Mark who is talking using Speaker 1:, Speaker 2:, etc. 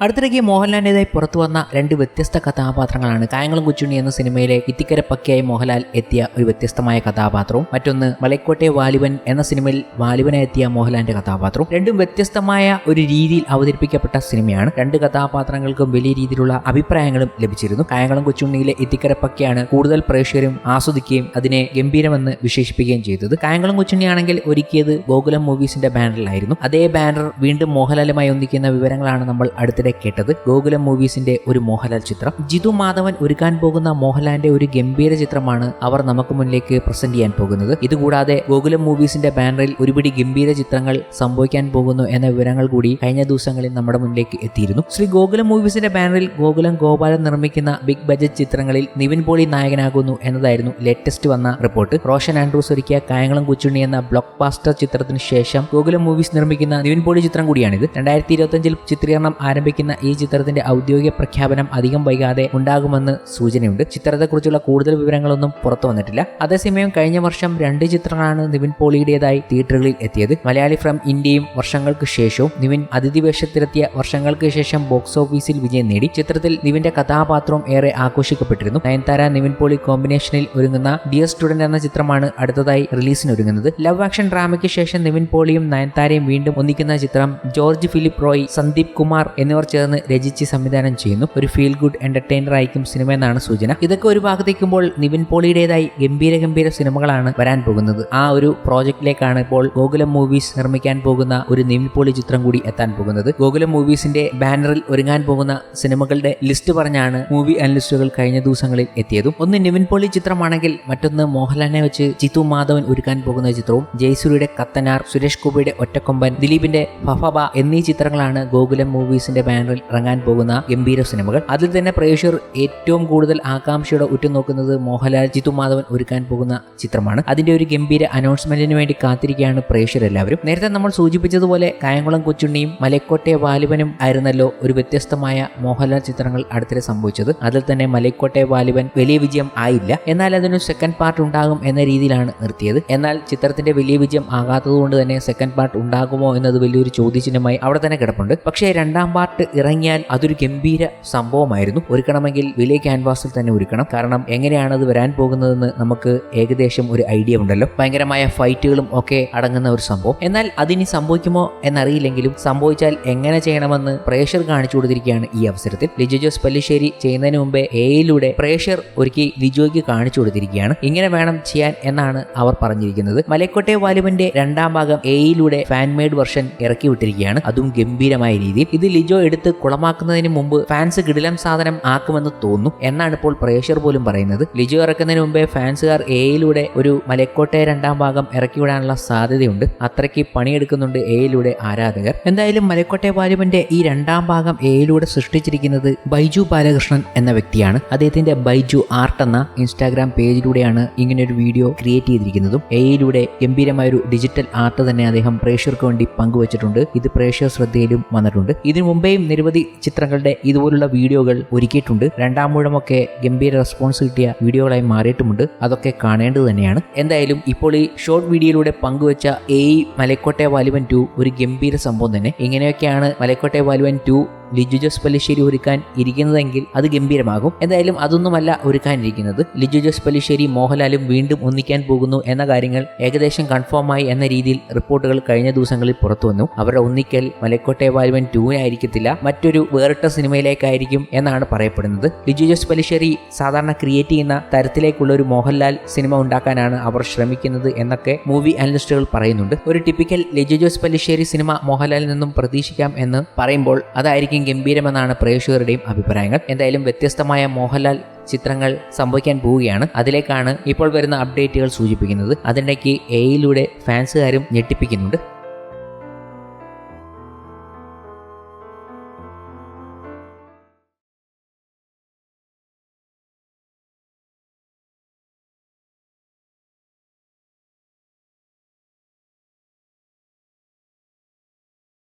Speaker 1: അടുത്തിടയ്ക്ക് മോഹൻലാലിന്റെതായി പുറത്തു വന്ന രണ്ട് വ്യത്യസ്ത കഥാപാത്രങ്ങളാണ്. കായംകുളം കൊച്ചുണ്ണി എന്ന സിനിമയിലെ ഇത്തിക്കര പക്കിയായി മോഹൻലാൽ എത്തിയ ഒരു വ്യത്യസ്തമായ കഥാപാത്രവും മറ്റൊന്ന് മലക്കോട്ടെ വാലിബൻ എന്ന സിനിമയിൽ വാലിബനായി എത്തിയ മോഹൻലാലിന്റെ കഥാപാത്രവും. രണ്ടും വ്യത്യസ്തമായ ഒരു രീതിയിൽ അവതരിപ്പിക്കപ്പെട്ട സിനിമയാണ്. രണ്ട് കഥാപാത്രങ്ങൾക്കും വലിയ രീതിയിലുള്ള അഭിപ്രായങ്ങളും ലഭിച്ചിരുന്നു. കായംകുളം കൊച്ചുണ്ണിയിലെ ഇത്തിക്കര പക്കയാണ് കൂടുതൽ പ്രേക്ഷകരും ആസ്വദിക്കുകയും അതിനെ ഗംഭീരമെന്ന് വിശേഷിപ്പിക്കുകയും ചെയ്തത്. കായംകുളം കൊച്ചുണ്ണിയാണെങ്കിൽ ഒരുക്കിയത് ഗോകുലം മൂവീസിന്റെ ബാനറിലായിരുന്നു. അതേ ബാനർ വീണ്ടും മോഹൻലാലുമായി ഒന്നിക്കുന്ന വിവരങ്ങളാണ് നമ്മൾ അടുത്തിടെ കേട്ടത് ഗോകുലം മൂവീസിന്റെ ഒരു മോഹൻലാൽ ചിത്രം. ജിതു മാധവൻ ഒരുക്കാൻ പോകുന്ന മോഹൻലാലിന്റെ ഒരു ഗംഭീര ചിത്രമാണ് അവർ നമുക്ക് മുന്നിലേക്ക് പ്രസന്റ് ചെയ്യാൻ പോകുന്നത്. ഇതുകൂടാതെ ഗോകുലം മൂവീസിന്റെ ബാനറിൽ ഒരുപിടി ഗംഭീര ചിത്രങ്ങൾ സംഭവിക്കാൻ പോകുന്നു എന്ന വിവരങ്ങൾ കൂടി കഴിഞ്ഞ ദിവസങ്ങളിൽ നമ്മുടെ മുന്നിലേക്ക് എത്തിയിരുന്നു. ശ്രീ ഗോകുലം മൂവീസിന്റെ ബാനറിൽ ഗോകുലം ഗോപാലൻ നിർമ്മിക്കുന്ന ബിഗ് ബജറ്റ് ചിത്രങ്ങളിൽ നിവിൻ പോളി നായകനാകുന്നു എന്നതായിരുന്നു ലേറ്റസ്റ്റ് വന്ന റിപ്പോർട്ട് റോഷൻ ആൻഡ്രൂസ് ഒരുക്കിയ കായംകുളം കൊച്ചുണ്ണി എന്ന ബ്ലോക്ക് ബാസ്റ്റർ ചിത്രത്തിന് ശേഷം ഗോകുലം മൂവീസ് നിർമ്മിക്കുന്ന നിവിൻ പോളി ചിത്രം കൂടിയാണിത്. രണ്ടായിരത്തി ഇരുപത്തിയഞ്ചിൽ ചിത്രീകരണം ആരംഭിക്കുന്ന ഈ ചിത്രത്തിന്റെ ഔദ്യോഗിക പ്രഖ്യാപനം അധികം വൈകാതെ ഉണ്ടാകുമെന്ന് സൂചനയുണ്ട്. ചിത്രത്തെക്കുറിച്ചുള്ള കൂടുതൽ വിവരങ്ങളൊന്നും പുറത്തു വന്നിട്ടില്ല. അതേസമയം കഴിഞ്ഞ വർഷം രണ്ട് ചിത്രങ്ങളാണ് നിവിൻ പോളിയുടേതായി തിയേറ്ററുകളിൽ എത്തിയത്. മലയാളി ഫ്രം ഇന്ത്യയും വർഷങ്ങൾക്ക് ശേഷവും നിവിൻ അതിഥി വേഷത്തിലെത്തിയ വർഷങ്ങൾക്ക് ശേഷം ബോക്സ് ഓഫീസിൽ വിജയം നേടി. ചിത്രത്തിൽ നിവിന്റെ കഥാപാത്രവും ഏറെ ആഘോഷിക്കപ്പെട്ടിരുന്നു. നയൻതാര നിവിൻ പോളി കോമ്പിനേഷനിൽ ഒരുങ്ങുന്ന ഡിയർ സ്റ്റുഡന്റ് എന്ന ചിത്രമാണ് അടുത്തതായി റിലീസിനൊരുങ്ങുന്നത്. ലവ് ആക്ഷൻ ഡ്രാമയ്ക്ക് ശേഷം നിവിൻ പോളിയും നയൻതാരയും വീണ്ടും ഒന്നിക്കുന്ന ചിത്രം ജോർജ് ഫിലിപ്പ് റോയ് സന്ദീപ് കുമാർ എന്നിവർ ചേർന്ന് രചിച്ച് സംവിധാനം ചെയ്യുന്നു. ഒരു ഫീൽ ഗുഡ് എന്റർടൈനർ ആയിരിക്കും സിനിമ എന്നാണ് സൂചന. ഇതൊക്കെ ഒരു ഭാഗത്തേക്കുമ്പോൾ നിവിൻ പോളിയുടേതായി ഗംഭീര ഗംഭീര സിനിമകളാണ് വരാൻ പോകുന്നത്. ആ ഒരു പ്രോജക്റ്റിലേക്കാണ് ഇപ്പോൾ ഗോകുലം മൂവീസ് നിർമ്മിക്കാൻ പോകുന്ന ഒരു നിവിൻ പോളി ചിത്രം കൂടി എത്താൻ പോകുന്നത്. ഗോകുലം മൂവീസിന്റെ ബാനറിൽ ഒരുങ്ങാൻ പോകുന്ന സിനിമകളുടെ ലിസ്റ്റ് പറഞ്ഞാണ് മൂവി അനലിസ്റ്റുകൾ കഴിഞ്ഞ ദിവസങ്ങളിൽ എത്തിയതും. ഒന്ന് നിവിൻ പോളി ചിത്രമാണെങ്കിൽ മറ്റൊന്ന് മോഹൻലാലിനെ വെച്ച് ചിത്തു മാധവൻ ഒരുക്കാൻ പോകുന്ന ചിത്രവും ജയസൂരിയുടെ കത്തനാർ സുരേഷ് ഗോപിയുടെ ഒറ്റക്കൊമ്പൻ ദിലീപിന്റെ ഫഫബ എന്നീ ചിത്രങ്ങളാണ് ഗോകുലം മൂവീസിന്റെ ബാനറിൽ ഇറങ്ങാൻ പോകുന്ന ഗംഭീര സിനിമകൾ. അതിൽ തന്നെ പ്രേക്ഷകർ ഏറ്റവും കൂടുതൽ ആകാംക്ഷയോടെ ഉറ്റുനോക്കുന്നത് മോഹൻലാൽ ജിത്തു മാധവൻ ഒരുക്കാൻ പോകുന്ന ചിത്രമാണ്. അതിന്റെ ഒരു ഗംഭീര അനൗൺസ്മെന്റിന് വേണ്ടി കാത്തിരിക്കുകയാണ് പ്രേക്ഷകരെല്ലാവരും. നേരത്തെ നമ്മൾ സൂചിപ്പിച്ചതുപോലെ കായംകുളം കൊച്ചുണ്ണിയും മലക്കോട്ടെ വാലിബനും ആയിരുന്നല്ലോ ഒരു വ്യത്യസ്തമായ മോഹൻലാൽ ചിത്രങ്ങൾ അടുത്തിടെ സംഭവിച്ചത്. അതിൽ തന്നെ മലക്കോട്ടെ വാലിബൻ വലിയ വിജയം ആയില്ല. എന്നാൽ അതിനൊരു സെക്കൻഡ് പാർട്ട് ഉണ്ടാകും എന്ന രീതിയിലാണ് നിർത്തിയത്. എന്നാൽ ചിത്രത്തിന്റെ വലിയ വിജയം ആകാത്തതുകൊണ്ട് തന്നെ സെക്കൻഡ് പാർട്ട് ഉണ്ടാകുമോ എന്നത് വലിയൊരു ചോദ്യചിഹ്നമായി അവിടെ തന്നെ കിടപ്പുണ്ട്. പക്ഷേ രണ്ടാം പാർട്ട് ഇറങ്ങിയാൽ അതൊരു ഗംഭീര സംഭവമായിരുന്നു. ഒരുക്കണമെങ്കിൽ വലിയ ക്യാൻവാസിൽ തന്നെ ഒരുക്കണം. കാരണം എങ്ങനെയാണ് അത് വരാൻ പോകുന്നതെന്ന് നമുക്ക് ഏകദേശം ഒരു ഐഡിയ ഉണ്ടല്ലോ. ഭയങ്കരമായ ഫൈറ്റുകളും ഒക്കെ അടങ്ങുന്ന ഒരു സംഭവം. എന്നാൽ അതിനി സംഭവിക്കുമോ എന്നറിയില്ലെങ്കിലും സംഭവിച്ചാൽ എങ്ങനെ ചെയ്യണമെന്ന് പ്രേഷർ കാണിച്ചു കൊടുത്തിരിക്കുകയാണ് ഈ അവസരത്തിൽ. ലിജോ ജോസ് പല്ലിശ്ശേരി ചെയ്യുന്നതിന് മുമ്പേ എയിലൂടെ പ്രേഷർ ഒരുക്കി ലിജോയ്ക്ക് കാണിച്ചു കൊടുത്തിരിക്കുകയാണ്. ഇങ്ങനെ വേണം ചെയ്യാൻ എന്നാണ് അവർ പറഞ്ഞിരിക്കുന്നത്. മലക്കോട്ടെ വാലുവിന്റെ രണ്ടാം ഭാഗം എയിലൂടെ ഫാൻ മെയ്ഡ് വെർഷൻ ഇറക്കി വിട്ടിരിക്കുകയാണ്. അതും ഗംഭീരമായ രീതിയിൽ. ഇത് ലിജോ എടുത്ത് കുളമാക്കുന്നതിന് മുമ്പ് ഫാൻസ് കിടിലം സാധനം ആക്കുമെന്ന് തോന്നുന്നു എന്നാണ് ഇപ്പോൾ പ്രേക്ഷർ പോലും പറയുന്നത്. ലിജോ ഇറക്കുന്നതിന് മുമ്പേ ഫാൻസുകാർ എയിലൂടെ ഒരു മലക്കോട്ടെ രണ്ടാം ഭാഗം ഇറക്കി വിടാനുള്ള സാധ്യതയുണ്ട്. അത്രയ്ക്ക് പണിയെടുക്കുന്നുണ്ട് എയിലൂടെ ആരാധകർ. എന്തായാലും മലക്കോട്ടെ വാലുവിന്റെ ഈ രണ്ടാം ഭാഗം എയിലൂടെ സൃഷ്ടിച്ചിരിക്കുന്നത് ബൈജു ബാലകൃഷ്ണൻ എന്ന വ്യക്തിയാണ്. അദ്ദേഹത്തിന്റെ ബൈജു ആർട്ട് എന്ന ഇൻസ്റ്റാഗ്രാം പേജിലൂടെയാണ് ഇങ്ങനെ ഒരു വീഡിയോ ക്രിയേറ്റ് ചെയ്തിരിക്കുന്നതും. എയിലൂടെ ഗംഭീരമായ ഒരു ഡിജിറ്റൽ ആർട്ട് തന്നെ അദ്ദേഹം പ്രേക്ഷകർക്ക് വേണ്ടി പങ്കുവച്ചിട്ടുണ്ട്. ഇത് പ്രേക്ഷക ശ്രദ്ധയിലും വന്നിട്ടുണ്ട്. ഇതിനു മുമ്പേയും നിരവധി ചിത്രങ്ങളുടെ ഇതുപോലുള്ള വീഡിയോകൾ ഒരുക്കിയിട്ടുണ്ട്. രണ്ടാം മൂഴമൊക്കെ ഗംഭീര റെസ്പോൺസ് കിട്ടിയ വീഡിയോകളായി മാറിയിട്ടുമുണ്ട്. അതൊക്കെ കാണേണ്ടത് തന്നെയാണ്. എന്തായാലും ഇപ്പോൾ ഈ ഷോർട്ട് വീഡിയോയിലൂടെ പങ്കുവച്ച എ മലക്കോട്ടെ വാലുവൻ ടു ഒരു ഗംഭീര സംഭവം തന്നെ. ഇങ്ങനെയൊക്കെയാണ് മലക്കോട്ടെ വാലുവൻ ടു ലിജു ജോസ് പല്ലിശ്ശേരി ഒരുക്കാൻ ഇരിക്കുന്നതെങ്കിൽ അത് ഗംഭീരമാകും. എന്തായാലും അതൊന്നുമല്ല ഒരുക്കാനിരിക്കുന്നത്. ലിജു ജോസ് പല്ലിശ്ശേരി മോഹൻലാലും വീണ്ടും ഒന്നിക്കാൻ പോകുന്നു എന്ന കാര്യങ്ങൾ ഏകദേശം കൺഫേമായി എന്ന രീതിയിൽ റിപ്പോർട്ടുകൾ കഴിഞ്ഞ ദിവസങ്ങളിൽ പുറത്തു വന്നു. അവരുടെ ഒന്നിക്കൽ മലക്കോട്ടെ വാൽവൻ ടൂവിനായിരിക്കത്തില്ല മറ്റൊരു വേറിട്ട സിനിമയിലേക്കായിരിക്കും എന്നാണ് പറയപ്പെടുന്നത്. ലിജു ജോസ് പല്ലിശ്ശേരി സാധാരണ ക്രിയേറ്റ് ചെയ്യുന്ന തരത്തിലേക്കുള്ള ഒരു മോഹൻലാൽ സിനിമ ഉണ്ടാക്കാനാണ് അവർ ശ്രമിക്കുന്നത് എന്നൊക്കെ മൂവി അനലിസ്റ്റുകൾ പറയുന്നുണ്ട്. ഒരു ടിപ്പിക്കൽ ലിജു ജോസ് പല്ലിശ്ശേരി സിനിമ മോഹൻലാലിൽ നിന്നും പ്രതീക്ഷിക്കാം എന്ന് പറയുമ്പോൾ അതായിരിക്കും ഗംഭീരമെന്നാണ് പ്രേക്ഷകരുടെയും അഭിപ്രായങ്ങൾ. എന്തായാലും വ്യത്യസ്തമായ മോഹൻലാൽ ചിത്രങ്ങൾ സംഭവിക്കാൻ പോവുകയാണ്. അതിലേക്കാണ് ഇപ്പോൾ വരുന്ന അപ്ഡേറ്റുകൾ സൂചിപ്പിക്കുന്നത്. അതിനിടയ്ക്ക് എയിലൂടെ ഫാൻസുകാരും ഞെട്ടിപ്പിക്കുന്നുണ്ട്.